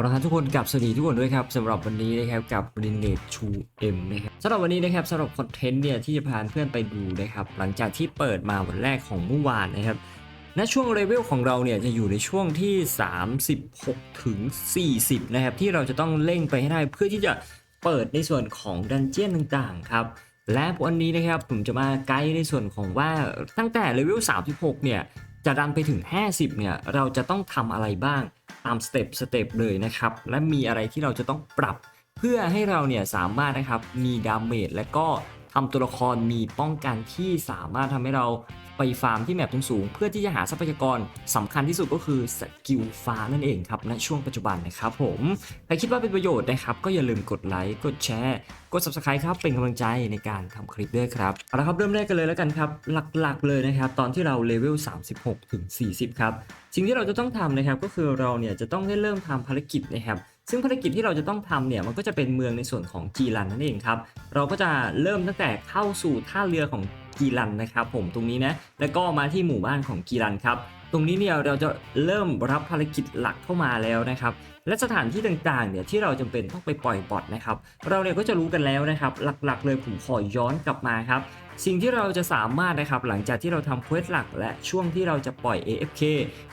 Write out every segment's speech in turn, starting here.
เอาละครับทุกคนกับสวัสดีทุกคนด้วยครับสำหรับวันนี้นะครับกับ r i n a t e 2M นะครับสำหรับวันนี้นะครับสำหรับคอนเทนต์เนี่ยที่จะพาเพื่อนไปดูนะครับหลังจากที่เปิดมาวันแรกของเมื่อวานนะครับณช่วงเลเวลของเราเนี่ยจะอยู่ในช่วงที่ 36 ถึง 40 นะครับที่เราจะต้องเร่งไปให้ได้เพื่อที่จะเปิดในส่วนของดันเจียนต่างๆครับและวันนี้นะครับผมจะมาไกด์ในส่วนของว่าตั้งแต่เลเวล 36 เนี่ย จะดันไปถึง 50 เนี่ย เราจะต้องทำอะไรบ้างตามสเต็ปสเต็ปเลยนะครับ และมีอะไรที่เราจะต้องปรับ เพื่อให้เราเนี่ยสามารถนะครับมีดาเมจและก็ทำตัวละครมีป้องกันที่สามารถทำให้เรา ไปฟาร์มที่แมปสูงๆเพื่อที่จะหาทรัพยากรสำคัญที่สุดก็คือสกิลฟ้านั่นเองครับณช่วงปัจจุบันนะครับผมใครคิดว่าเป็นประโยชน์นะครับก็อย่าลืมกดไลค์กดแชร์กด subscribe ครับเป็นกำลังใจในการทำคลิปด้วยครับเอาละครับเริ่มแรกกันเลยแล้วกันครับหลักๆเลยนะครับตอนที่เราเลเวล36ถึง40ครับสิ่งที่เราจะต้องทำนะครับก็คือเราเนี่ยจะต้องได้เริ่มทำภารกิจนะครับซึ่งภารกิจที่เราจะต้องทำเนี่ยมันก็จะเป็นเมืองในส่วนของจีรันนั่นเองครับ เราก็จะเริ่มตั้งแต่เข้าสู่ท่าเรือของ กีรันนะครับผมตรงนี้นะแล้วก็มาที่หมู่บ้านของกีรันครับตรงนี้เนี่ยเราจะเริ่มรับภารกิจหลักเข้ามาแล้วนะครับและสถานที่ต่างๆเนี่ยที่เราจำเป็นต้องไปปล่อยบอทนะครับเราเนี่ยก็จะรู้กันแล้วนะครับหลักๆ เลยผมขอย้อนกลับมาครับสิ่งที่เราจะสามารถนะครับหลังจากที่เราทำเควสหลัก และช่วงที่เราจะปล่อย AFK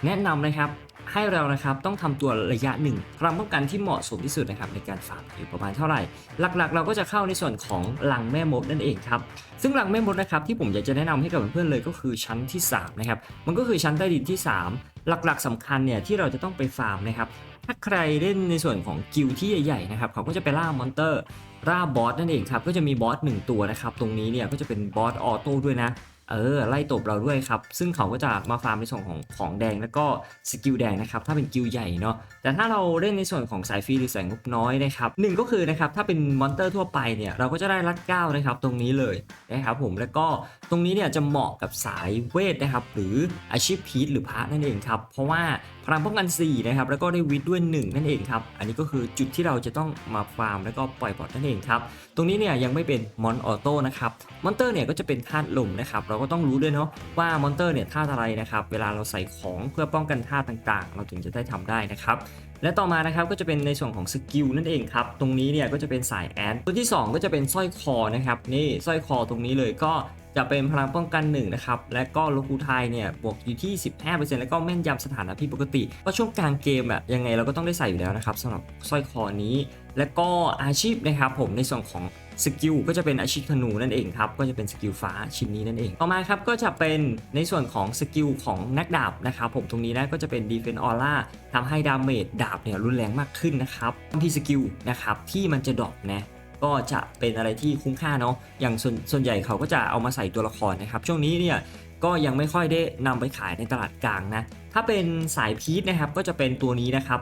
แนะนำนะครับ ให้เรานะครับต้องทำตัวระยะหนึ่งความป้องกันที่เหมาะสมที่สุดนะครับในการฟาร์มอยู่ประมาณเท่าไหร่ หลักๆ เราก็จะเข้าในส่วนของลังแม่มดนั่นเองครับซึ่งลังแม่มดนะครับที่ผมอยากจะแนะนำให้กับเพื่อนๆเลยก็คือชั้นที่3นะครับมันก็คือชั้นใต้ดินที่ 3 หลักๆสำคัญเนี่ยที่เราจะต้องไปฟาร์มนะครับถ้าใครเล่นในส่วนของกิลที่ใหญ่ๆนะครับเขาก็จะไปล่ามอนเตอร์ล่าบอสนั่นเองครับก็จะมีบอสหนึ่งตัวนะครับตรงนี้เนี่ยก็จะเป็นบอสออโต้ด้วยนะ เออไล่ตบเราด้วยครับ ซึ่งเขาก็จะมาฟาร์มในส่วนของของแดงแล้วก็สกิลแดงนะครับถ้าเป็นกิลใหญ่เนาะแต่ถ้าเราเล่นในส่วนของสายฟรีหรือสายงบน้อยนะครับหนึ่งก็คือนะครับถ้าเป็นมอนเตอร์ทั่วไปเนี่ยเราก็จะได้รัดเก้านะครับตรงนี้เลยนะครับผมแล้วก็ตรงนี้เนี่ยจะเหมาะกับสายเวทนะครับหรืออาชีพพีทหรือพระนั่นเองครับเพราะว่าพลังป้องกัน4นะครับแล้วก็ได้วิทด้วย 1 นั่นเองครับอันนี้ก็คือจุดที่เราจะต้องมาฟาร์มแล้วก็ปล่อยบอทนั่นเองครับตรงนี้เนี่ยยังไม่เป็นมอนออโต้นะครับมอนเตอร์เนี่ยก็จะเป็นธาตุลมนะครับเราก็ต้องรู้ด้วยเนาะว่ามอนเตอร์เนี่ยธาตุอะไรนะครับ เวลาเราใส่ของเพื่อป้องกันธาตุต่างๆ เราถึงจะได้ทำได้นะครับและต่อมานะครับก็จะเป็นในส่วนของสกิลนั่นเองครับ ตรงนี้เนี่ยก็จะเป็นสายแอนตัวที่ 2 ก็จะเป็นสร้อยคอนะครับนี่สร้อยคอตรงนี้เลยก็จะเป็นพลังป้องกัน1นะครับและก็โลคูไทยเนี่ยบวกอยู่ที่ 15%แล้วก็แม่นยำสถานะผิดปกติเพราะช่วงกลางเกมอะยังไงเราก็ต้องได้ใส่อยู่แล้วนะครับสำหรับสร้อยคอนี้ และก็อาชีพนะครับผมในส่วนของ สกิลก็จะเป็นอาชีพธนูนั่นเองครับ ก็จะเป็นสกิลฟ้าชิ้นนี้นั่นเอง ต่อมาครับก็จะเป็นในส่วนของสกิลของนักดาบนะครับผมตรงนี้นะก็จะเป็น Defense Aura ทำให้ดาเมจดาบเนี่ยรุนแรงมากขึ้นนะครับที่สกิลนะครับที่มันจะดรอปนะก็จะเป็นอะไรที่คุ้มค่าเนาะ อย่างส่วนส่วนใหญ่เขาก็จะเอามาใส่ตัวละครนะครับ ช่วงนี้เนี่ยก็ยังไม่ค่อยได้นำไปขายในตลาดกลางนะ ถ้าเป็นสายพีทนะครับก็จะเป็นตัวนี้นะครับ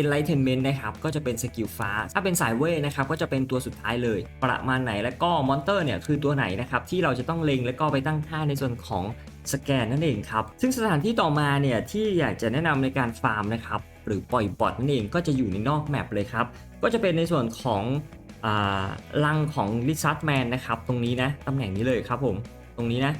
Enlightenment นะครับก็จะเป็นสกิลฟ้า ถ้าเป็นสายเวทนะครับก็จะเป็นตัวสุดท้ายเลย ประมาณไหนแล้วก็มอนเตอร์เนี่ยคือตัวไหนนะครับที่เราจะต้องเล็งแล้วก็ไปตั้งค่าในส่วนของสแกนนั่นเองครับซึ่งสถานที่ต่อมาเนี่ยที่อยากจะแนะนำในการฟาร์มนะครับหรือปล่อยบอทนั่นเองก็จะอยู่ในนอกแมปเลยครับก็จะเป็นในส่วนของอ่าลังของลิซั r แมนนะครับตรงนี้นะตำแหน่งนี้เลยครับผมตรงนี้นะ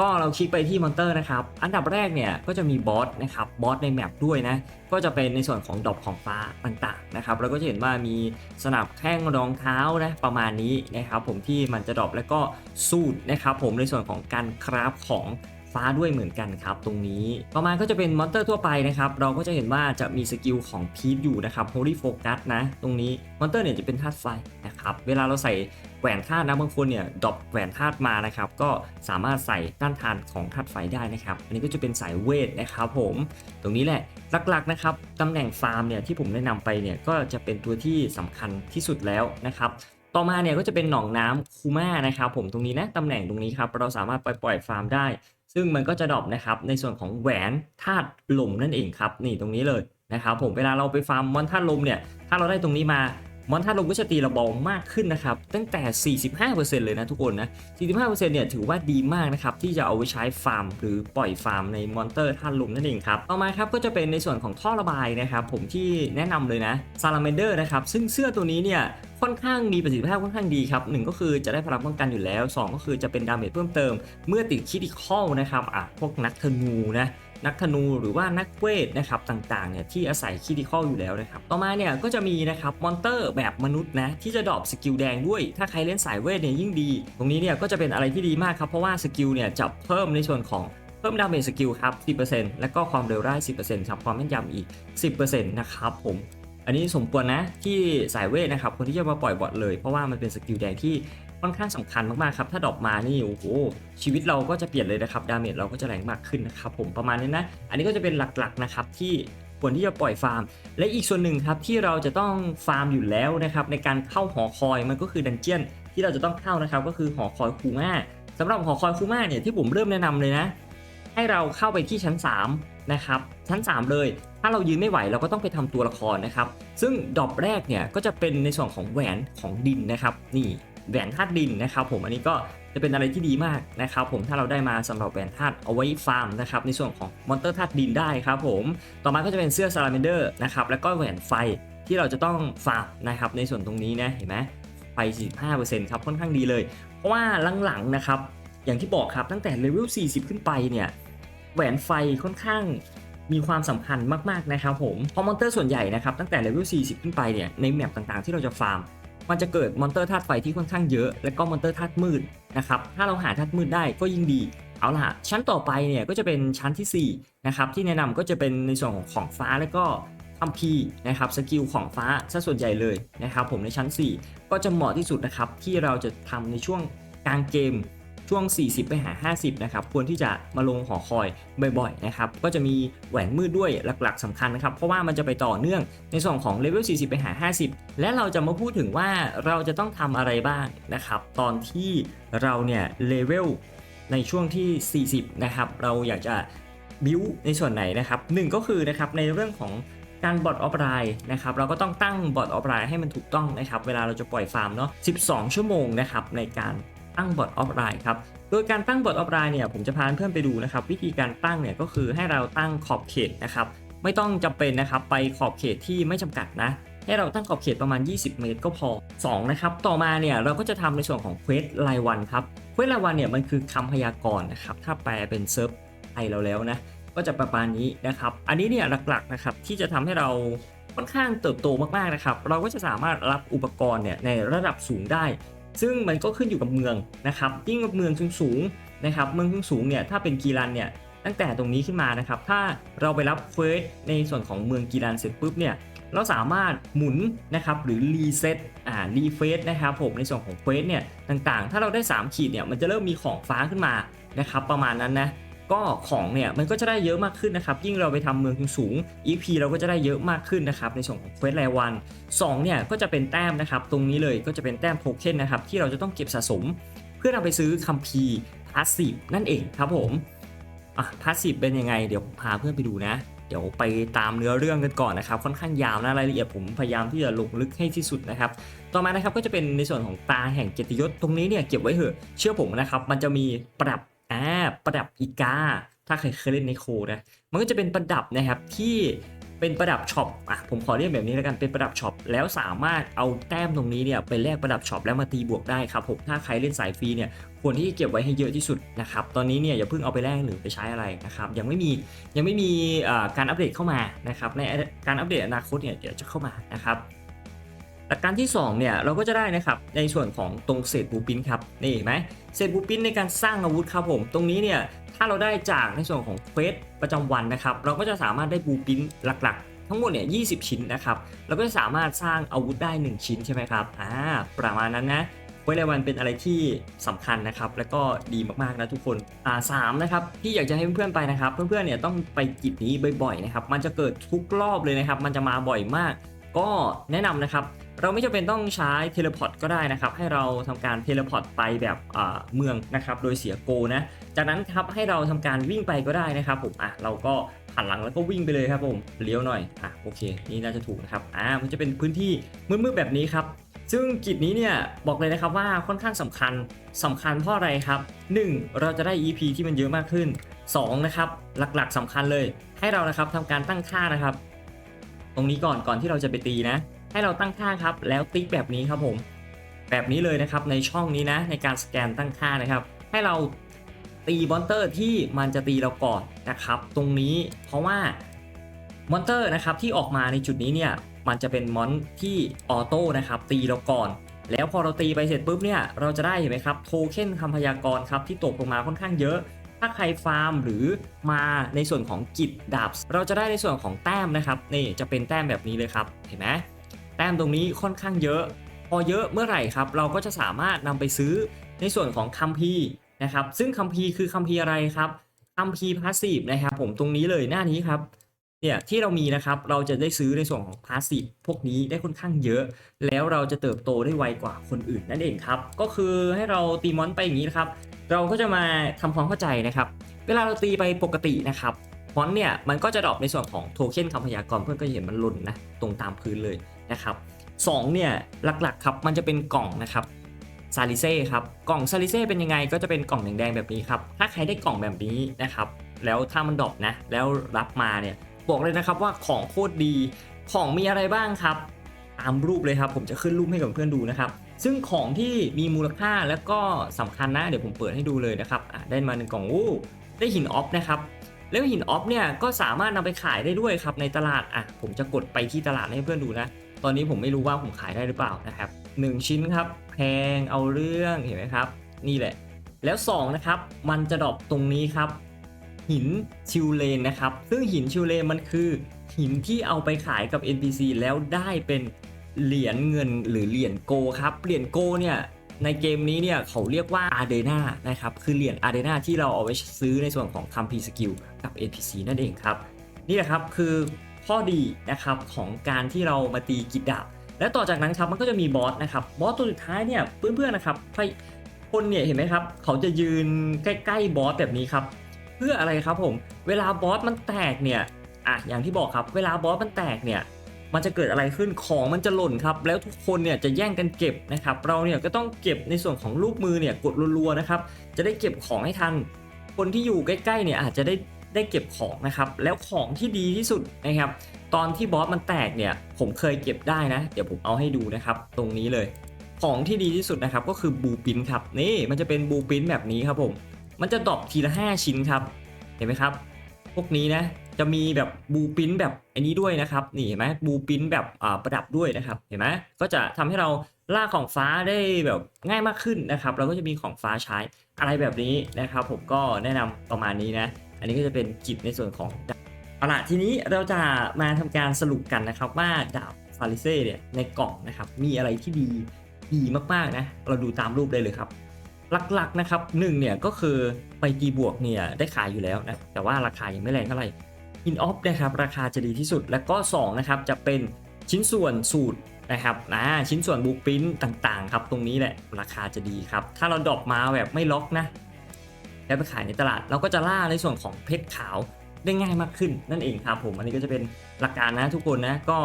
ก็เราคลิกไปที่มอนเตอร์นะครับ อันดับแรกเนี่ยก็จะมีบอสนะครับ บอสในแมปด้วยนะ ก็จะเป็นในส่วนของดอกของฟ้าต่างๆนะครับ เราก็จะเห็นว่ามีสนับแข้งรองเท้านะประมาณนี้นะครับผมที่มันจะดอปแล้วก็สูตรนะครับผมในส่วนของการคราฟของฟ้าด้วยเหมือนกันครับตรงนี้ ต่อมาก็จะเป็นมอนเตอร์ทั่วไปนะครับ เราก็จะเห็นว่าจะมีสกิลของพีทอยู่นะครับ Holy Focus นะ ตรงนี้มอนเตอร์เนี่ยจะเป็นธาตุไฟนะครับ เวลาเราใส่ แหวนธาตุนะบางคนเนี่ยดรอปแหวนธาตุมานะครับ ก็สามารถใส่ต้านทานของธาตุไฟได้นะครับ อันนี้ก็จะเป็นสายเวทนะครับผม ตรงนี้แหละหลักๆนะครับตำแหน่งฟาร์มเนี่ยที่ผมแนะนำไปเนี่ยก็จะเป็นตัวที่สำคัญที่สุดแล้วนะครับต่อมาเนี่ยก็จะเป็นหนองน้ำคูม่านะครับผมตรงนี้นะตำแหน่งตรงนี้ครับเราสามารถปล่อยปล่อยฟาร์มได้ ซึ่งมันก็จะดรอปนะครับในส่วนของแหวนธาตุลมนั่นเองครับนี่ตรงนี้เลยนะครับผมเวลาเราไปฟาร์มมอนธาตุลมเนี่ยถ้าเราได้ตรงนี้มา มอนธาตุลมก็จะตีเราเบามากขึ้นนะครับ ตั้งแต่ 45%เลยนะทุกคนนะ 45%เนี่ยถือว่าดีมากนะครับ ที่จะเอาไว้ใช้ฟาร์ม หรือปล่อยฟาร์มในมอนเตอร์ธาตุลมนั่นเองครับ ต่อมาครับก็จะเป็นในส่วนของท่อระบายนะครับ ผมที่แนะนำเลยนะซาลาเมนเดอร์นะครับ ซึ่งเสื้อตัวนี้เนี่ยค่อนข้างมีประสิทธิภาพค่อนข้างดีครับหนึ่งก็คือจะได้พลังป้องกันอยู่แล้ว 2 ก็คือจะเป็นดาเมจเพิ่มเติม เมื่อติดคิดิคอลนะครับอะพวกนักธนูนะ นักธนูหรือว่านักเวทนะครับต่างๆเนี่ยที่อาศัยคิติคอลอยู่แล้วนะครับต่อมาเนี่ยก็จะมีนะครับมอนเตอร์แบบมนุษย์นะที่จะดรอปสกิลแดงด้วย ถ้าใครเล่นสายเวทเนี่ยยิ่งดี ตรงนี้เนี่ยก็จะเป็นอะไรที่ดีมากครับเพราะว่าสกิลเนี่ยจะเพิ่มในส่วนของเพิ่มดาเมจสกิลครับ 10%แล้วก็ความเร็วได้ 10%ครับความแม่นยำอีก 10%นะครับผม อันนี้สมควรนะที่สายเวทนะครับคนที่จะมาปล่อยบอทเลยเพราะว่ามันเป็นสกิลแดงที่ ค่อนข้างสำคัญมากๆครับถ้าดอปมานี่โอ้โหชีวิตเราก็จะเปลี่ยนเลยนะครับดาเมจเราก็จะแรงมากขึ้นนะครับผมประมาณนี้นะ อันนี้ก็จะเป็นหลักๆนะครับที่ควรที่จะปล่อยฟาร์ม และอีกส่วนหนึ่งครับที่เราจะต้องฟาร์มอยู่แล้วนะครับในการเข้าหอคอยมันก็คือดันเจียนที่เราจะต้องเข้านะครับก็คือหอคอยคูม่าสำหรับหอคอยคูม่าเนี่ยที่ผมเริ่มแนะนำเลยนะ ให้เราเข้าไปที่ชั้น 3 นะครับ ชั้น 3 เลย ถ้าเรายืนไม่ไหวเราก็ต้องไปทำตัวละครนะครับ ซึ่งดอปแรกเนี่ยก็จะเป็นในส่วนของแหวนของดินนะครับ นี่ แหวนธาตุดินนะครับผมอันนี้ก็จะเป็นอะไรที่ดีมากนะครับผมถ้าเราได้มาสำหรับแหวนธาตุเอาไว้ฟาร์มนะครับในส่วนของมอนเตอร์ธาตุดินได้ครับผมต่อมาก็จะเป็นเสื้อซาลาเมนเดอร์นะครับแล้วก็แหวนไฟที่เราจะต้องฟาร์มนะครับในส่วนตรงนี้นะเห็นไหมไฟ 45%ครับค่อนข้างดีเลย เพราะว่าหลังๆนะครับอย่างที่บอกครับตั้งแต่เลเวล 40 ขึ้นไปเนี่ยแหวนไฟค่อนข้างมีความสำคัญมากๆนะครับผมเพราะมอนเตอร์ส่วนใหญ่นะครับตั้งแต่เลเวล 40 ขึ้นไปเนี่ยในแมปต่างๆที่เราจะฟาร์ม มันจะเกิดมอนเตอร์ธาตุไฟที่ค่อนข้างเยอะ และก็มอนเตอร์ธาตุมืดนะครับ ถ้าเราหาธาตุมืดได้ก็ยิ่งดีเอาล่ะชั้นต่อไปเนี่ยก็จะเป็นชั้นทีสี่4นะครับที่แนะนำก็จะเป็นในส่วนของของฟ้าและก็คัมพีนะครับสกิลของฟ้าซะส่วนใหญ่เลยนะครับผมในชั้น 4 ก็จะเหมาะที่สุดนะครับที่เราจะทำในช่วงกลางเกม ช่วง 40 ไปหา 50 นะครับ ควรที่จะมาลงหอคอยบ่อยๆ นะครับ ก็จะมีแหวนมืดด้วยหลักๆสำคัญนะครับ เพราะว่ามันจะไปต่อเนื่องในส่วนของเลเวล 40 ไปหา 50 และเราจะมาพูดถึงว่าเราจะต้องทำอะไรบ้างนะครับ ตอนที่เราเนี่ยเลเวลในช่วงที่ 40 นะครับ เราอยากจะบิวในส่วนไหนนะครับหนึ่งก็คือนะครับในเรื่องของการบอทออฟไลน์นะครับเราก็ต้องตั้งบอทออฟไลน์ให้มันถูกต้องนะครับ เวลาเราจะปล่อยฟาร์มเนาะ 12 ชั่วโมงนะครับในการ ตั้งบอทออฟไลน์ครับ โดยการตั้งบอทออฟไลน์เนี่ยผมจะพาเพื่อนไปดูนะครับ วิธีการตั้งเนี่ยก็คือให้เราตั้งขอบเขตนะครับ ไม่ต้องจำเป็นนะครับไปขอบเขตที่ไม่จำกัดนะให้เราตั้งขอบเขตประมาณ 20 เมตรก็พอ 2 นะครับ ต่อมาเนี่ยเราก็จะทำในส่วนของเควสรายวันครับ เควสรายวันเนี่ยมันคือคำพยากรณ์นะครับ ถ้าแปลเป็นเซิร์ฟไทยเราแล้วนะ ก็จะประมาณนี้นะครับ อันนี้เนี่ยหลักๆนะครับที่จะทำให้เราค่อนข้างเติบโตมากๆนะครับ เราก็จะสามารถรับอุปกรณ์เนี่ยในระดับสูงได้ ซึ่งมันก็ขึ้นอยู่กับเมืองนะครับยิ่งเมืองสูงๆนะครับเมืองสูงเนี่ยถ้าเป็นกีรันเนี่ยตั้งแต่ตรงนี้ขึ้นมานะครับถ้าเราไปรับเควสในส่วนของเมืองกีรันเสร็จปุ๊บเนี่ยเราสามารถหมุนนะครับหรือรีเซ็ตอ่ารีเฟสนะครับผมในส่วนของเควสเนี่ยต่างๆ ถ้าเราได้ 3 ขีดเนี่ยมันจะเริ่มมีของฟ้าขึ้นมานะครับประมาณนั้นนะ ก็ของเนี่ยมันก็จะได้เยอะมากขึ้นนะครับ ยิ่งเราไปทำเมืองสูง EP เราก็จะได้เยอะมากขึ้นนะครับในส่วนของเควสรายวัน2เนี่ยก็จะเป็นแต้มนะครับ ตรงนี้เลยก็จะเป็นแต้มโทเค็นนะครับที่เราจะต้องเก็บสะสม เพื่อนำไปซื้อคัมภีร์พาสซีฟนั่นเองครับผมอะพาสซีฟเป็นยังไง เดี๋ยวผมพาเพื่อนไปดูนะ เดี๋ยวไปตามเนื้อเรื่องกันก่อนนะครับ ค่อนข้างยาวนะรายละเอียดผมพยายามที่จะลงลึกให้ที่สุดนะครับ ต่อมานะครับก็จะเป็นในส่วนของตาแห่งเกียรติยศตรงนี้เนี่ยเก็บไว้เถอะเชื่อผมนะครับ มันจะมีปรับ อ่าประดับอีกา ถ้าใครเคยเล่นในโคนะมันก็จะเป็นประดับนะครับที่เป็นประดับช็อปอะผมขอเรียกแบบนี้แล้วกันเป็นประดับช็อปแล้วสามารถเอาแต้มตรงนี้เนี่ยไปแลกประดับช็อปแล้วมาตีบวกได้ครับผมถ้าใครเล่นสายฟรีเนี่ยควรที่จะเก็บไว้ให้เยอะที่สุดนะครับตอนนี้เนี่ยอย่าเพิ่งเอาไปแลกหรือไปใช้อะไรนะครับยังไม่มียังไม่มีการอัปเดตเข้ามานะครับในการอัปเดตอนาคตเนี่ยเดี๋ยวจะเข้ามานะครับ หลักการที่2เนี่ยเราก็จะได้นะครับในส่วนของตรงเศษบูปินครับนี่เห็นไหมเศษบูปินในการสร้างอาวุธครับผม ตรงนี้เนี่ยถ้าเราได้จากในส่วนของเฟสประจำวันนะครับ เราก็จะสามารถได้บูปินหลักๆ ทั้งหมดเนี่ย20ชิ้นนะครับเราก็จะสามารถสร้างอาวุธได้ 1 ชิ้นใช่ไหมครับอ่าประมาณนั้นนะเวลาวันเป็นอะไรที่สำคัญนะครับ แล้วก็ดีมากๆนะทุกคนอ่าสามนะครับที่อยากจะให้เพื่อนๆไปนะครับ เพื่อนๆเนี่ยต้องไปกิจนี้บ่อยๆนะครับมันจะเกิดทุกรอบเลยนะครับ มันจะมาบ่อยมาก ก็แนะนำนะครับ เราไม่จำเป็นต้องใช้เทเลพอร์ตก็ได้นะครับ ให้เราทำการเทเลพอร์ตไปแบบเมืองนะครับ โดยเสียโกนะ จากนั้นครับให้เราทำการวิ่งไปก็ได้นะครับผมอะเราก็หันหลังแล้วก็วิ่งไปเลยครับผมเลี้ยวหน่อยอะโอเค นี่น่าจะถูกนะครับอ่ามันจะเป็นพื้นที่มืดๆแบบนี้ครับซึ่งกิจนี้เนี่ยบอกเลยนะครับว่าค่อนข้างสำคัญสำคัญเพราะอะไรครับ 1. เราจะได้ EP ที่มันเยอะมากขึ้น 2. นะครับหลักๆสำคัญเลย ให้เรานะครับทำการตั้งค่านะครับ ตรงนี้ก่อนก่อนที่เราจะไปตีนะ ให้เราตั้งค่าครับ แล้วติ๊กแบบนี้ครับผม แบบนี้เลยนะครับในช่องนี้นะ ในการสแกนตั้งค่านะครับ ให้เราตีมอนเตอร์ที่มันจะตีเราก่อนนะครับ ตรงนี้เพราะว่ามอนเตอร์นะครับที่ออกมาในจุดนี้เนี่ยมันจะเป็นมอนที่ออโต้นะครับตีเราก่อน แล้วพอเราตีไปเสร็จปุ๊บเนี่ยเราจะได้เห็นไหมครับโทเค็นคำพยากรณ์ครับที่ตกลงมาค่อนข้างเยอะ ถ้าใครฟาร์มหรือมาในส่วนของกิจดาบ เราจะได้ในส่วนของแต้มนะครับนี่จะเป็นแต้มแบบนี้เลยครับเห็นไหม แต้มตรงนี้ค่อนข้างเยอะ พอเยอะเมื่อไหร่ครับ เราก็จะสามารถนำไปซื้อในส่วนของคัมภีร์นะครับ ซึ่งคัมภีร์คือคัมภีร์อะไรครับคัมภีร์พาสซีฟนะครับ ผมตรงนี้เลยหน้านี้ครับเนี่ยที่เรามีนะครับเราจะได้ซื้อในส่วนของพาสซีฟพวกนี้ได้ค่อนข้างเยอะ แล้วเราจะเติบโตได้ไวกว่าคนอื่นนั่นเองครับ ก็คือให้เราตีมอนไปอย่างนี้นะครับ เราก็จะมาทำความเข้าใจนะครับ เวลาเราตีไปปกตินะครับมอนเนี่ยมันก็จะดรอปในส่วนของโทเค็นคำพยากรณ์เพื่อนก็เห็นมันหล่นนะตรงตามพื้นเลย นะครับสองเนี่ยหลักๆครับมันจะเป็นกล่องนะครับซาลิเซ่ครับกล่องซาลิเซ่เป็นยังไงก็จะเป็นกล่องแดงๆแบบนี้ครับถ้าใครได้กล่องแบบนี้นะครับแล้วถ้ามันดรอปนะแล้วรับมาเนี่ยบอกเลยนะครับว่าของโคตรดีของมีอะไรบ้างครับตามรูปเลยครับผมจะขึ้นรูปให้กับเพื่อนดูนะครับซึ่งของที่มีมูลค่าแล้วก็สำคัญนะเดี๋ยวผมเปิดให้ดูเลยนะครับได้มาหนึ่งกล่องอู้ได้หินออฟนะครับแล้วหินออฟเนี่ยก็สามารถนำไปขายได้ด้วยครับในตลาดอะผมจะกดไปที่ตลาดให้เพื่อนดูนะ ตอนนี้ผมไม่รู้ว่าผมขายได้หรือเปล่านะครับหนึ่งชิ้นครับแพงเอาเรื่องเห็นไหมครับ นี่แหละ แล้วสองนะครับมันจะดรอปตรงนี้ครับ หินชิวเลนนะครับ ซึ่งหินชิวเลนมันคือหินที่เอาไปขายกับ NPC แล้วได้เป็นเหรียญเงินหรือเหรียญโกครับ เหรียญโกเนี่ยในเกมนี้เนี่ยเขาเรียกว่าอาร์เดนานะครับ คือเหรียญอาร์เดนาที่เราเอาไว้ซื้อในส่วนของคัมพีสกิลกับ NPC นั่นเองครับ นี่แหละครับคือ ข้อดีนะครับของการที่เรามาตีกิจดาบและต่อจากนั้นครับมันก็จะมีบอสนะครับบอสตัวสุดท้ายเนี่ยเพื่อนๆนะครับใครคนเนี่ยเห็นไหมครับ เขาจะยืนใกล้ๆบอสแบบนี้ครับ เพื่ออะไรครับผมเวลาบอสมันแตกเนี่ยอะอย่างที่บอกครับ เวลาบอสมันแตกเนี่ยมันจะเกิดอะไรขึ้นของมันจะหล่นครับ แล้วทุกคนเนี่ยจะแย่งกันเก็บนะครับ เราเนี่ยก็ต้องเก็บในส่วนของลูกมือเนี่ยกดรัวๆนะครับ จะได้เก็บของให้ทัน คนที่อยู่ใกล้ๆเนี่ยอาจจะได้ ได้เก็บของนะครับ แล้วของที่ดีที่สุดนะครับ ตอนที่บอสมันแตกเนี่ย ผมเคยเก็บได้นะ เดี๋ยวผมเอาให้ดูนะครับ ตรงนี้เลย ของที่ดีที่สุดนะครับ ก็คือบูปินครับ นี่มันจะเป็นบูปินแบบนี้ครับผม มันจะดรอปทีละ 5 ชิ้นครับ เห็นไหมครับ พวกนี้นะ จะมีแบบบูปินแบบอันนี้ด้วยนะครับ นี่เห็นไหมบูปินแบบประดับด้วยนะครับ เห็นไหมก็จะทำให้เราล่าของฟ้าได้แบบง่ายมากขึ้นนะครับ เราก็จะมีของฟ้าใช้อะไรแบบนี้นะครับ ผมก็แนะนำประมาณนี้นะ อันนี้ก็จะเป็นกิจในส่วนของดาบเอาละทีนี้เราจะมาทำการสรุปกันนะครับว่าดาบฟาริเซ่เนี่ยในกล่องนะครับมีอะไรที่ดีดีมากๆนะเราดูตามรูปได้เลยครับ หลักๆนะครับหนึ่งเนี่ยก็คือไปตีบวกเนี่ยได้ขายอยู่แล้วนะแต่ว่าราคายังไม่แรงเท่าไหร่อินออฟนะครับราคาจะดีที่สุดแล้วก็2นะครับจะเป็นชิ้นส่วนสูตรนะครับนะชิ้นส่วนบูปินต่างๆครับตรงนี้แหละราคาจะดีครับ ถ้าเราดรอปมาแบบไม่ล็อกนะ แล้วไปขายในตลาด เราก็จะล่าในส่วนของเพชรขาวได้ง่ายมากขึ้นนั่นเองครับผมอันนี้ก็จะเป็นหลักการนะทุกคนนะก็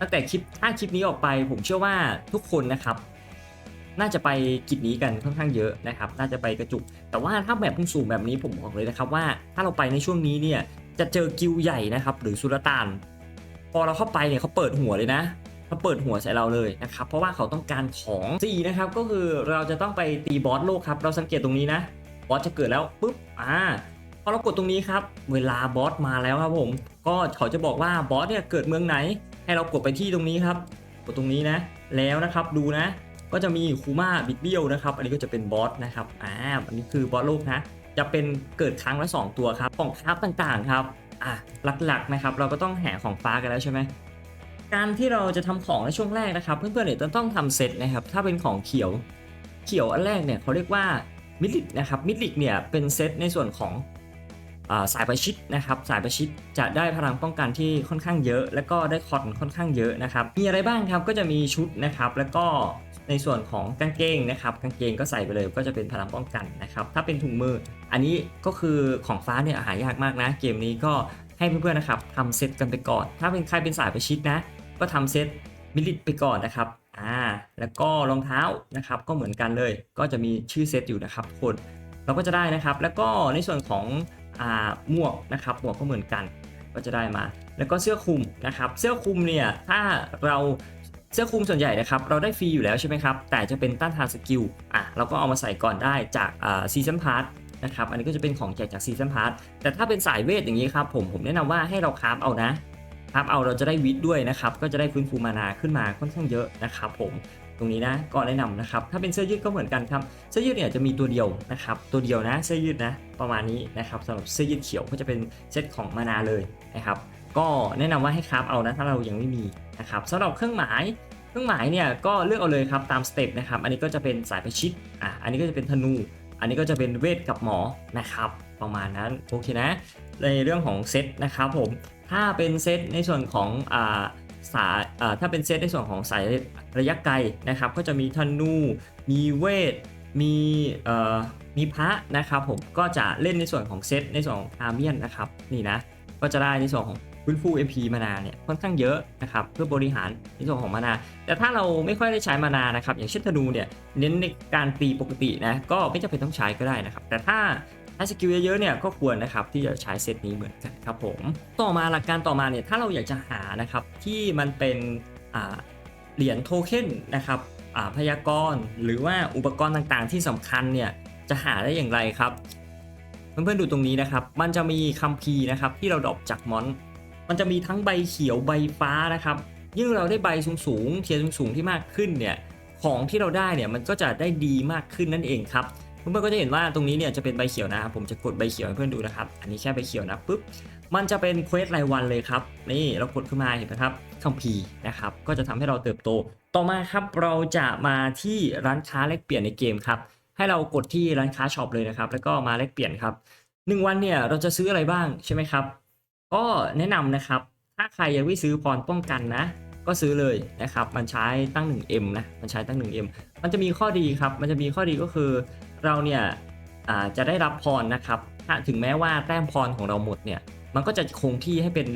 ตั้งแต่คลิปถ้าคลิปนี้ออกไป ผมเชื่อว่าทุกคนนะครับ น่าจะไปกิจนี้กันค่อนข้างเยอะนะครับ น่าจะไปกระจุก แต่ว่าถ้าแบบพุ่งสูงแบบนี้ผมบอกเลยนะครับว่าถ้าเราไปในช่วงนี้เนี่ยจะเจอกิวใหญ่นะครับ หรือสุลต่าน พอเราเข้าไปเนี่ยเขาเปิดหัวเลยนะเขาเปิดหัวใส่เราเลยนะครับเพราะว่าเขาต้องการของ4นะครับก็คือเราจะต้องไปตีบอสโลกครับ เราสังเกตตรงนี้นะ บอสจะเกิดแล้วปุ๊บอ่าพอเรากดตรงนี้ครับ เวลาบอสมาแล้วครับผม ก็เขาจะบอกว่าบอสเนี่ยเกิดเมืองไหน ให้เรากดไปที่ตรงนี้ครับ กดตรงนี้นะ แล้วนะครับดูนะ ก็จะมีคูมาบิดเบี้ยวนะครับ อันนี้ก็จะเป็นบอสนะครับ อ่า อันนี้คือบอสโลกนะ จะเป็นเกิดครั้งละ 2 ตัวครับ ของคราฟต่างๆครับ อะหลักๆนะครับ เราก็ต้องแห่ของฟ้ากันแล้วใช่ไหม การที่เราจะทำของในช่วงแรกนะครับ เพื่อนๆเนี่ยต้องทำเซตนะครับ ถ้าเป็นของเขียว เขียวอันแรกเนี่ยเขาเรียกว่า มิดลิกนะครับมิดลิกเนี่ยเป็นเซตในส่วนของอสายประชิดนะครับสายประชิดจะได้พลังป้องกันที่ค่อนข้างเยอะ แล้วก็ได้คอนค่อนข้างเยอะนะครับมีอะไรบ้างครับก็จะมีชุดนะครับแล้วก็ในส่วนของกางเกงนะครับกางเกงก็ใส่ไปเลยก็จะเป็นพลังป้องกันนะครับถ้าเป็นถุงมือ อันนี้ก็คือของฟ้าเนี่ยหายากมากนะ เกมนี้ก็ให้เพื่อนๆนะครับทำเซตกันไปก่อน ถ้าเป็นใครเป็นสายประชิดนะ ก็ทำเซตมิลิตไปก่อนนะครับ แล้วก็รองเท้านะครับก็เหมือนกันเลย ก็จะมีชื่อเซตอยู่นะครับคนเราก็จะได้นะครับ แล้วก็ในส่วนของหมวกนะครับหมวกก็เหมือนกันก็จะได้มา แล้วก็เสื้อคลุมนะครับ เสื้อคลุมเนี่ยถ้าเราเสื้อคลุมส่วนใหญ่นะครับเราได้ฟรีอยู่แล้วใช่ไหมครับ แต่จะเป็นต้านทานสกิลอะเราก็เอามาใส่ก่อนได้จากซีซันพาร์ทนะครับอันนี้ก็จะเป็นของแจกจากซีซันพาร์ทแต่ถ้าเป็นสายเวทอย่างนี้ครับผมผมแนะนำว่าให้เราคราฟเอานะครับเอาเราจะได้วิทด้วยนะครับก็จะได้ฟื้นฟูมานาขึ้นมาค่อนข้างเยอะนะครับผม ตรงนี้นะก็แนะนำนะครับ ถ้าเป็นเสื้อยืดก็เหมือนกันครับ เสื้อยืดเนี่ยจะมีตัวเดียวนะครับ ตัวเดียวนะ เสื้อยืดนะประมาณนี้นะครับสำหรับเสื้อยืดเขียวก็จะเป็นเซตของมานาเลยนะครับ ก็แนะนำว่าให้คราฟเอานะถ้าเรายังไม่มีนะครับสำหรับเครื่องหมายเครื่องหมายเนี่ยก็เลือกเอาเลยครับตามสเต็ปนะครับ อันนี้ก็จะเป็นสายประชิดอะอันนี้ก็จะเป็นธนู อันนี้ก็จะเป็นเวทกับหมอนะครับประมาณนั้นโอเคนะ ในเรื่องของเซตนะครับผมถ้าเป็นเซตในส่วนของอ่า สายถ้าเป็นเซตในส่วนของสายระยะไกลนะครับ ก็จะมีธนู มีเวท มีมีพระนะครับผมก็จะเล่นในส่วนของเซตในส่วนของอาร์เมียนนะครับนี่นะก็จะได้ในส่วนของฟื้นฟู MP มานาเนี่ยค่อนข้างเยอะนะครับเพื่อบริหารในส่วนของมานา แต่ถ้าเราไม่ค่อยได้ใช้มานานะครับอย่างเช่นธนูเนี่ยเน้นในการตีปกตินะก็ไม่จำเป็นต้องใช้ก็ได้นะครับ แต่ถ้า ช้สกิลเยอะๆเนี่ยก็ควรนะครับที่จะใช้เซตนี้เหมือนกันครับผมต่อมาหลักการต่อมาเนี่ยถ้าเราอยากจะหานะครับที่มันเป็นเหรียญโทเค็นนะครับพยากรณ์หรือว่าอุปกรณ์ต่างๆ ที่สำคัญเนี่ยจะหาได้อย่างไรครับเพื่อนๆดูตรงนี้นะครับ มันจะมีคัมภีร์นะครับที่เราดรอปจากมอน มันจะมีทั้งใบเขียวใบฟ้านะครับ ยิ่งเราได้ใบสูงๆเทียร์สูงๆที่มากขึ้นเนี่ย ของที่เราได้เนี่ยมันก็จะได้ดีมากขึ้นนั่นเองครับ เพื่อนๆก็จะเห็นว่าตรงนี้เนี่ยจะเป็นใบเขียวนะครับผมจะกดใบเขียวให้เพื่อนดูนะครับ อันนี้แค่ใบเขียวนะปุ๊บมันจะเป็นเควสรายวันเลยครับนี่เรากดขึ้นมาเห็นไหมครับคัมภีร์นะครับก็จะทำให้เราเติบโต ต่อมาครับเราจะมาที่ร้านค้าแลกเปลี่ยนในเกมครับให้เรากดที่ร้านค้าช็อปเลยนะครับแล้วก็มาแลกเปลี่ยนครับหนึ่งวันเนี่ยเราจะซื้ออะไรบ้างใช่ไหมครับ ก็แนะนำนะครับถ้าใครยังไม่ซื้อพรป้องกันนะก็ซื้อเลยนะครับ มันใช้ตั้ง 1M นะ มันใช้ตั้ง 1M มันจะมีข้อดีครับ มันจะมีข้อดีก็คือ เราเนี่ยจะได้รับพรนะครับถ้าถึงแม้ว่าแต้มพรของเราหมดเนี่ยมันก็จะคงที่ให้เป็น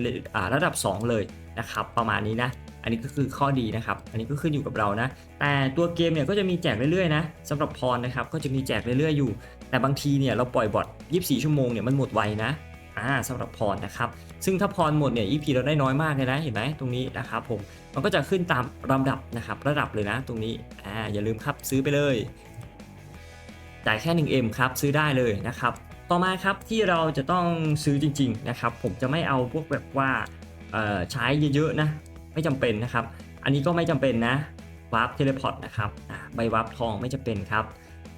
ระดับ 2 เลยนะครับประมาณนี้นะอันนี้ก็คือข้อดีนะครับ อันนี้ก็ขึ้นอยู่กับเรานะ แต่ตัวเกมเนี่ยก็จะมีแจกเรื่อยๆนะสำหรับพรนะครับก็จะมีแจกเรื่อยๆอยู่ แต่บางทีเนี่ยเราปล่อยบอท24 ชั่วโมงเนี่ยมันหมดไวนะอ่าสำหรับพรนะครับ ซึ่งถ้าพรหมดเนี่ย EP เราได้น้อยมากเลยนะ เห็นไหมตรงนี้นะครับผม มันก็จะขึ้นตามลำดับนะครับ ระดับเลยนะ ตรงนี้ อ่า อย่าลืมครับซื้อไปเลย จ่ายแค่ 1M ครับซื้อได้เลยนะครับ ต่อมาครับที่เราจะต้องซื้อจริงๆนะครับ ผมจะไม่เอาพวกแบบว่าใช้เยอะๆนะไม่จำเป็นนะครับ อันนี้ก็ไม่จำเป็นนะวาร์ปเทเลพอร์ตนะครับใบวาร์ปทองไม่จำเป็นครับ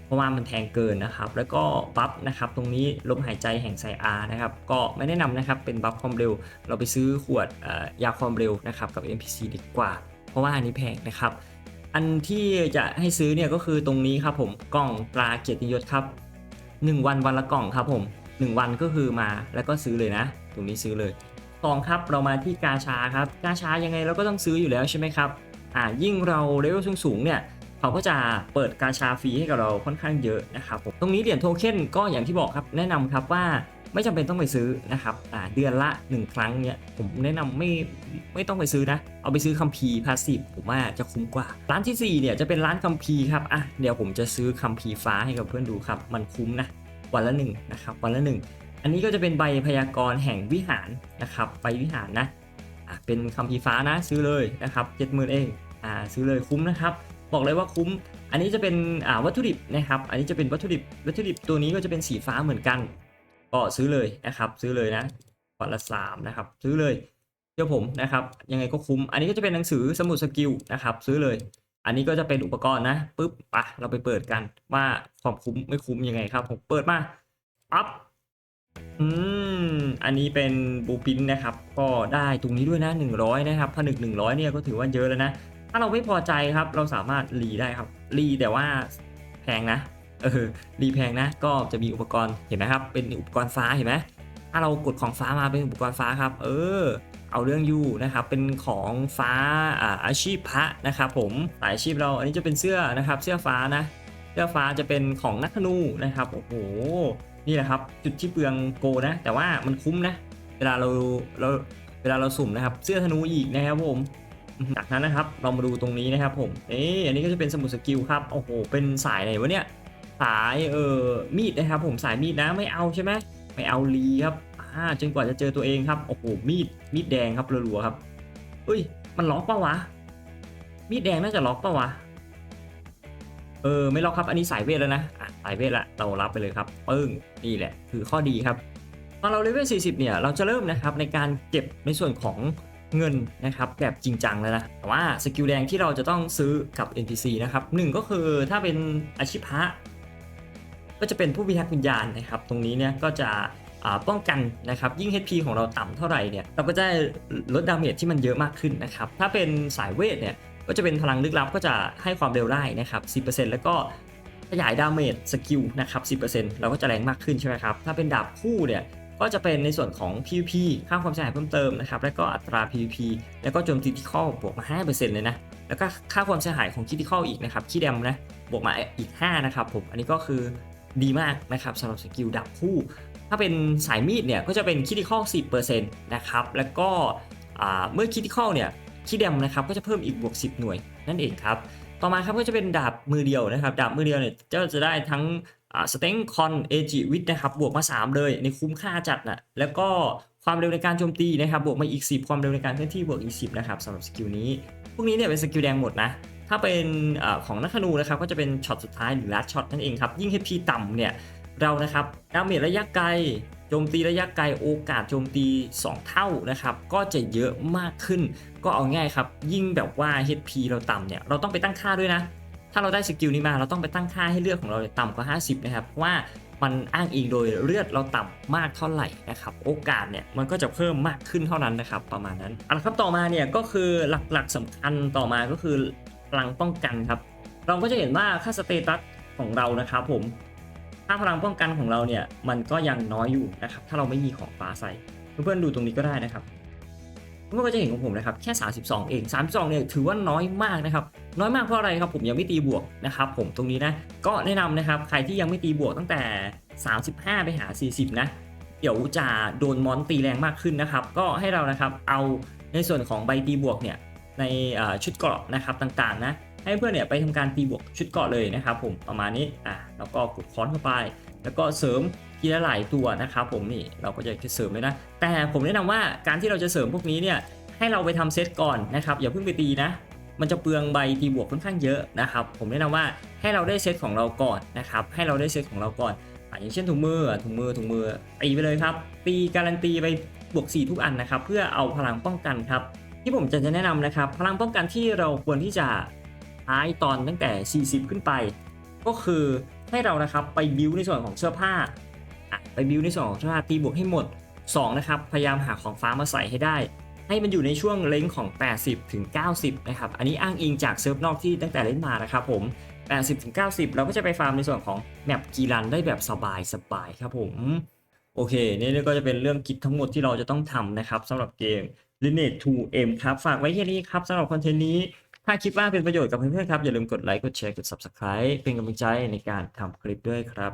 เพราะว่ามันแพงเกินนะครับ แล้วก็บัฟนะครับตรงนี้ลมหายใจแห่งไซอาร์นะครับก็ไม่แนะนำนะครับเป็นบัฟความเร็ว เราไปซื้อขวดยาความเร็วนะครับกับ NPC ดีกว่า เพราะว่าอันนี้แพงนะครับ อันที่จะให้ซื้อเนี่ยก็คือตรงนี้ครับผมกล่องตราเกียรติยศครับ 1 วันวันละกล่องครับผม 1 วันก็คือมาแล้วก็ซื้อเลยนะ ตรงนี้ซื้อเลยสองครับเรามาที่กาชาครับกาชายังไงเราก็ต้องซื้ออยู่แล้วใช่ไหมครับอ่ายิ่งเราเลเวลสูงๆเนี่ยเขาก็จะเปิดกาชาฟรีให้กับเราค่อนข้างเยอะนะครับผมตรงนี้เหรียญโทเค็นก็อย่างที่บอกครับแนะนำครับว่า ไม่จำเป็นต้องไปซื้อนะครับอ่าเดือนละ 1 ครั้งเนี่ยผมแนะนำไม่ไม่ต้องไปซื้อนะ เอาไปซื้อคัมภีร์พาสซีฟผมว่าจะคุ้มกว่า ร้านทีสี่ 4 เนี่ยจะเป็นร้านคัมภีร์ครับอะเดี๋ยวผมจะซื้อคัมภีร์ฟ้าให้กับเพื่อนดูครับ มันคุ้มนะวันละหนึ่งนะครับวันละหนึ่งอันนี้ก็จะเป็นใบพยากรณ์แห่งวิหารนะครับใบวิหารนะอะเป็นคัมภีร์ฟ้านะซื้อเลยนะครับเจ็ดหมื่นเองอ่าซื้อเลยคุ้มนะครับบอกเลยว่าคุ้ม อันนี้จะเป็นวัตถุดิบนะครับ อันนี้จะเป็นวัตถุดิบ วัตถุดิบตัวนี้ก็จะเป็นสีฟ้าเหมือนกัน ก็ซื้อเลยนะครับ ซื้อเลยนะวันละสามนะครับ ซื้อเลยเชื่อผมนะครับ ยังไงก็คุ้ม อันนี้ก็จะเป็นหนังสือสมุดสกิลนะครับ ซื้อเลย อันนี้ก็จะเป็นอุปกรณ์นะปุ๊บปะเราไปเปิดกันว่าความคุ้มไม่คุ้มยังไงครับ ผมเปิดมาปั๊บอืม อันนี้เป็นบูปินนะครับ ก็ได้ตรงนี้ด้วยนะ 100 นะครับผนึก100 เนี่ยก็ถือว่าเยอะแล้วนะ ถ้าเราไม่พอใจครับ เราสามารถรีได้ครับ รีแต่ว่าแพงนะ ออรีแพงนะ ก็จะมีอุปกรณ์เห็นไหมครับ เป็นอุปกรณ์ฟ้าเห็นไหมถ้าเรากดของฟ้ามาเป็นอุปกรณ์ฟ้าครับ เออ เอาเรื่องอยู่นะครับ เป็นของฟ้าอาอาชีพพระนะครับ ผมสายอาชีพเราอันนี้จะเป็นเสื้อนะครับ เสื้อฟ้านะ เสื้อฟ้าจะเป็นของนักธนูนะครับโอ้โหนี่แหละครับ จุดที่เปลืองโกนะ แต่ว่ามันคุ้มนะ เวลาเราเราเวลาเราสุ่มนะครับ เสื้อธนูอีกนะครับผมจากนั้นนะครับเรามาดูตรงนี้นะครับผมเอ๊ะอันนี้ก็จะเป็นสมุดสกิลครับโอ้โหเป็นสายไหนวะเนี่ย สายเออมีดนะครับผมสายมีดนะไม่เอาใช่ไหมไม่เอาลีครับอ่าจนกว่าจะเจอตัวเองครับโอ้โหมีดมีดแดงครับรัวๆครับเอ้ยมันล็อกปะวะ มีดแดงน่าจะล็อกปะวะเออไม่ล็อกครับอันนี้สายเวทแล้วนะอะสายเวทละเรารับไปเลยครับปึ้งนี่แหละคือข้อดีครับตอนเราเลเวล40 เนี่ยเราจะเริ่มนะครับในการเก็บในส่วนของเงินนะครับแบบจริงจังแล้วนะแต่ว่าสกิลแดงที่เราจะต้องซื้อกับ NPC นะครับหนึ่งก็คือถ้าเป็นอาชีพะ ก็จะเป็นผู้พิทักษ์วิญญาณนะครับ ตรงนี้เนี่ยก็จะป้องกันนะครับยิ่ง HP ของเราต่ำเท่าไหร่เนี่ยเราก็จะลดดาเมจที่มันเยอะมากขึ้นนะครับถ้าเป็นสายเวทเนี่ยก็จะเป็นพลังลึกลับก็จะให้ความเร็วได้นะครับ 10%แล้วก็ขยายดาเมจสกิลนะครับ 10%เราก็จะแรงมากขึ้นใช่ไหมครับ ถ้าเป็นดาบคู่เนี่ยก็จะเป็นในส่วนของ PVP ค่าความเสียหายเพิ่มเติมนะครับ แล้วก็อัตรา PVP แล้วก็โจมตีที่ข้อบวกมา 5%เลยนะ แล้วก็ค่าความเสียหายของคิติคอลอีกนะครับคีแดมนะ บวกมาอีก 5 นะครับผม อันนี้ก็คือ ดีมากนะครับสำหรับสกิลดาบคู่ ถ้าเป็นสายมีดเนี่ยก็จะเป็นคิติคอล10%นะครับแล้วก็เมื่อคิติคอลเนี่ยคีแดมนะครับก็จะเพิ่มอีกบวก 10 หน่วยนั่นเองครับต่อมาครับก็จะเป็นดาบมือเดียวนะครับดาบมือเดียวเนี่ยก็จะได้ทั้งสเต็งคอนเอจิวิทนะครับบวกมา 3 เลยในคุ้มค่าจัดนะแล้วก็ความเร็วในการโจมตีนะครับบวกมาอีก 10 ความเร็วในการเคลื่อนที่บวกอีก 10 นะครับสำหรับสกิลนี้ พวกนี้เนี่ยเป็นสกิลแดงหมดนะ ถ้าเป็นอของนักธนูนะครับก็จะเป็นช็อตสุดท้ายหรือลัดช็อตนั่นเองครับยิ่ง HP ต่ำเนี่ยเรานะครับดาเมจระยะไกลโจมตีระยะไกลโอกาสโจมตี 2 เท่านะครับก็จะเยอะมากขึ้น ก็เอาง่ายครับ ยิ่งแบบว่า HP เราต่ำเนี่ยเราต้องไปตั้งค่าด้วยนะ ถ้าเราได้สกิลนี้มาเราต้องไปตั้งค่าให้เลือดของเราต่ำกว่า 50 นะครับเพราะว่ามันอ้างอิงโดยเลือดเราต่ำมากเท่าไหร่นะครับโอกาสเนี่ยมันก็จะเพิ่มมากขึ้นเท่านั้นนะครับประมาณนั้นเอาละครับต่อมาเนี่ยก็คือหลักๆสำคัญต่อมาก็คือ พลังป้องกันครับ เราก็จะเห็นว่าค่าสเตตัสของเรานะครับผมค่าพลังป้องกันของเราเนี่ยมันก็ยังน้อยอยู่นะครับ ถ้าเราไม่มีของฟ้าใส่เพื่อนๆดูตรงนี้ก็ได้นะครับเมื่อนก็จะเห็นของผมนะครับแค่ 32 เอง 32 เนี่ยถือว่าน้อยมากนะครับ น้อยมากเพราะอะไรครับผมยังไม่ตีบวกนะครับผมตรงนี้นะก็แนะนำนะครับใครที่ยังไม่ตีบวกตั้งแต่ 35 ไปหา 40 นะเดี๋ยวจะโดนมอนตีแรงมากขึ้นนะครับ ก็ให้เรานะครับเอาในส่วนของใบตีบวกเนี่ย ในชุดเกราะนะครับต่างๆนะให้เพื่อนเนี่ยไปทำการตีบวกชุดเกราะเลยนะครับผมประมาณนี้อะแล้วก็กดค้อนเข้าไป แล้วก็เสริมทีละหลายตัวนะครับผมนี่เราก็จะเสริมเลยนะ แต่ผมแนะนำว่าการที่เราจะเสริมพวกนี้เนี่ยให้เราไปทำเซตก่อนนะครับอย่าเพิ่งไปตีนะมันจะเปลืองใบตีบวกค่อนข้างเยอะนะครับผมแนะนำว่าให้เราได้เซตของเราก่อนนะครับให้เราได้เซตของเราก่อนออย่างเช่นถุงมือถุงมือถุงมือตีไปเลยครับตีการันตีไปบวก 4 ทุกอันนะครับเพื่อเอาพลังป้องกันครับ ที่ผมจะแนะนำนะครับ พลังป้องกันที่เราควรที่จะใช้ตอนตั้งแต่ 40 ขึ้นไป ก็คือให้เรานะครับไปบิวในส่วนของเสื้อผ้าไปบิวในส่วนของเสื้อผ้าตีบวกให้หมด 2 นะครับ พยายามหาของฟ้ามาใส่ให้ได้ ให้มันอยู่ในช่วงเลนส์ของ 80 ถึง 90 นะครับ อันนี้อ้างอิงจากเซิร์ฟนอกที่ตั้งแต่เล่นมานะครับผม 80 ถึง 90 เราก็จะไปฟาร์มในส่วนของแมปกีรันได้แบบสบายสบายครับผม โอเค นี่ก็จะเป็นเรื่องกิจทั้งหมดที่เราจะต้องทำนะครับสำหรับเกม Lineage 2M ครับ ฝากไว้แค่นี้ครับสำหรับคอนเทนต์นี้ ถ้าคิดว่าเป็นประโยชน์กับเพื่อนๆครับ อย่าลืมกดไลค์ กดแชร์ กด Subscribe เป็นกำลังใจในการทำคลิปด้วยครับ